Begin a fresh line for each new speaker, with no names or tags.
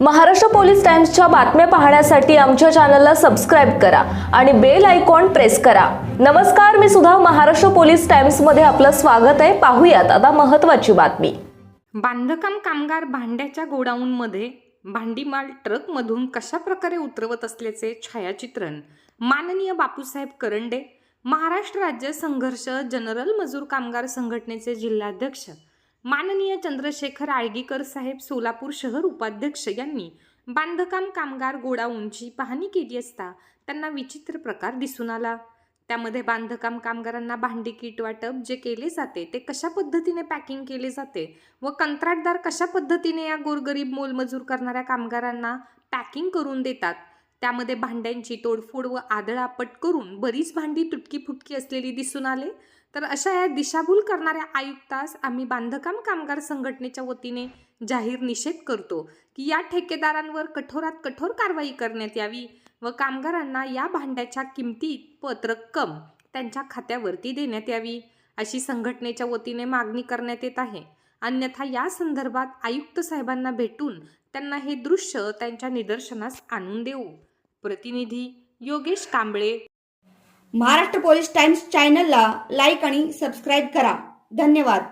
Maharashtra police टाइम्सच्या बातम्या पाहण्यासाठी आमच्या चॅनलला सबस्क्राईब करा आणि बेल आयकॉन प्रेस करा. नमस्कार मी सुद्धा महाराष्ट्र पोलीस टाइम्समध्ये आपलं स्वागत आहे. पाहूयात आता महत्त्वाची बातमी.
बांधकाम कामगार भांड्याच्या गोडाऊनमध्ये भांडीमाल ट्रकमधून कशा प्रकारे उतरवत असल्याचे छायाचित्रण. माननीय बापूसाहेब करंडे महाराष्ट्र राज्य संघर्ष जनरल मजूर कामगार संघटनेचे जिल्हाध्यक्ष माननीय चंद्रशेखर आळगीकर साहेब सोलापूर शहर उपाध्यक्ष यांनी बांधकाम कामगार गोडाऊनची पाहणी केली असता त्यांना विचित्र प्रकार दिसून आला. त्यामध्ये बांधकाम कामगारांना भांडी किट वाटप जे केले जाते ते कशा पद्धतीने पॅकिंग केले जाते व कंत्राटदार कशा पद्धतीने या गोरगरीब मोलमजूर करणाऱ्या कामगारांना पॅकिंग करून देतात त्यामध्ये भांड्यांची तोडफोड व आदळापट करून बरीच भांडी तुटकी फुटकी असलेली दिसून आले. तर अशा या दिशाभूल करणाऱ्या आयुक्तास आम्ही बांधकाम कामगार संघटनेच्या वतीने जाहीर निषेध करतो की या ठेकेदारांवर कठोरात कठोर कारवाई करण्यात यावी व कामगारांना या भांड्याच्या किमतीत रक्कम त्यांच्या खात्यावरती देण्यात यावी अशी संघटनेच्या वतीने मागणी करण्यात येत आहे. अन्यथा या संदर्भात आयुक्त साहेबांना भेटून त्यांना हे दृश्य त्यांच्या निदर्शनास आणून देऊ. प्रतिनिधी योगेश कांबळे.
महाराष्ट्र पोलीस टाइम्स चॅनलला लाईक आणि सबस्क्राईब करा. धन्यवाद.